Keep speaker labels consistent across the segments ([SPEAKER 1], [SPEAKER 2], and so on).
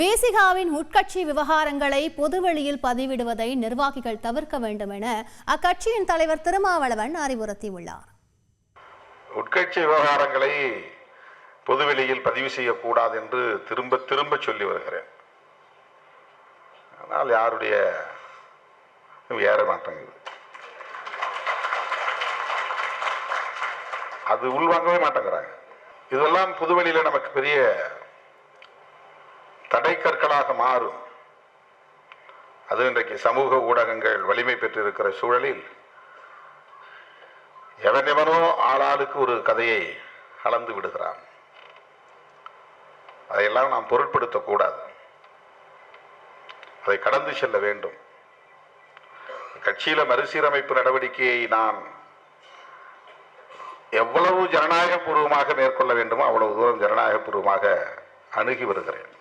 [SPEAKER 1] வேசிகாவின் உட்கட்சி விவகாரங்களை பொதுவெளியில் பதிவிடுவதை நிர்வாகிகள் தவிர்க்க வேண்டும் என அக்கட்சியின் தலைவர் திருமாவளவன் அறிவுறுத்தியுள்ளார்.
[SPEAKER 2] உட்கட்சி விவகாரங்களை பொதுவெளியில் பதிவு செய்யக்கூடாது என்று திரும்ப திரும்ப சொல்லி வருகிறேன். ஆனால் யாருடைய ஏற மாட்டேங்குது அது உள்வாங்கவே மாட்டேங்கிறாங்க. இதெல்லாம் பொதுவெளியில நமக்கு பெரிய தடைக்கற்களாக மாறும். அது இன்றைக்கு சமூக ஊடகங்கள் வலிமை பெற்றிருக்கிற சூழலில் எவன் எவனோ ஆளாளுக்கு ஒரு கதையை அளந்து விடுகிறான். அதையெல்லாம் நாம் பொருட்படுத்தக்கூடாது. அதை கடந்து செல்ல வேண்டும். கட்சியில மறுசீரமைப்பு நடவடிக்கையை நான் எவ்வளவு ஜனநாயகபூர்வமாக மேற்கொள்ள வேண்டுமோ அவ்வளவு தூரம் ஜனநாயகபூர்வமாக அணுகி வருகிறேன்.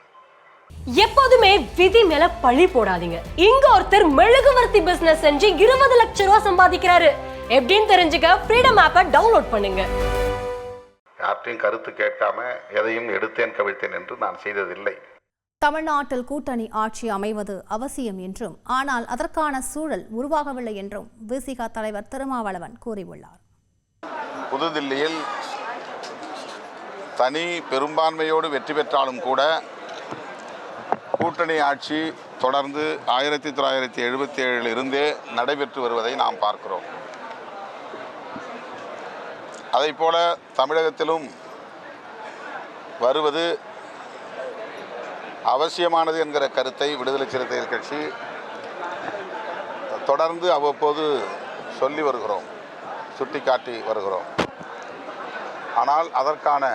[SPEAKER 3] எப்போதுமே விதி மேல பழி போடாதீங்க. இங்க ஒருத்தர் மெழுகுவர்த்தி பிசினஸ் செஞ்சு இருபது லட்சம் ரூபாய் சம்பாதிக்கிறாரு. எப்படின்னு தெரிஞ்சுக்க ஃப்ரீடம் ஆப்பை டவுன்லோட் பண்ணுங்க.
[SPEAKER 2] யார்ட்டையும் கருத்து கேட்காம எதையும் எடுத்தேன் கவிழ்த்தேன் என்று நான் செய்ததில்லை.
[SPEAKER 1] தமிழ்நாட்டில் கூட்டணி ஆட்சி அமைவது அவசியம் என்றும் ஆனால் அதற்கான சூழல் உருவாகவில்லை என்றும் விசிகா தலைவர் திருமாவளவன் கூறியுள்ளார்.
[SPEAKER 2] புதுதில்லியில் தனி பெரும்பான்மையோடு வெற்றி பெற்றாலும் கூட கூட்டணி ஆட்சி தொடர்ந்து ஆயிரத்தி தொள்ளாயிரத்தி எழுபத்தி ஏழில் இருந்தே நடைபெற்று வருவதை நாம் பார்க்கிறோம். அதைப் போல தமிழகத்திலும் வருவது அவசியமானது என்கிற கருத்தை விடுதலை சிறுத்தைகள் கட்சி தொடர்ந்து அவ்வப்போது சொல்லி வருகிறோம் சுட்டிக்காட்டி வருகிறோம். ஆனால் அதற்கான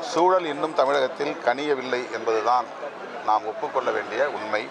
[SPEAKER 2] சூழல் இன்னும் தமிழகத்தில் கனியவில்லை என்பதுதான் நாம் ஒப்புக்கொள்ள வேண்டிய உண்மை.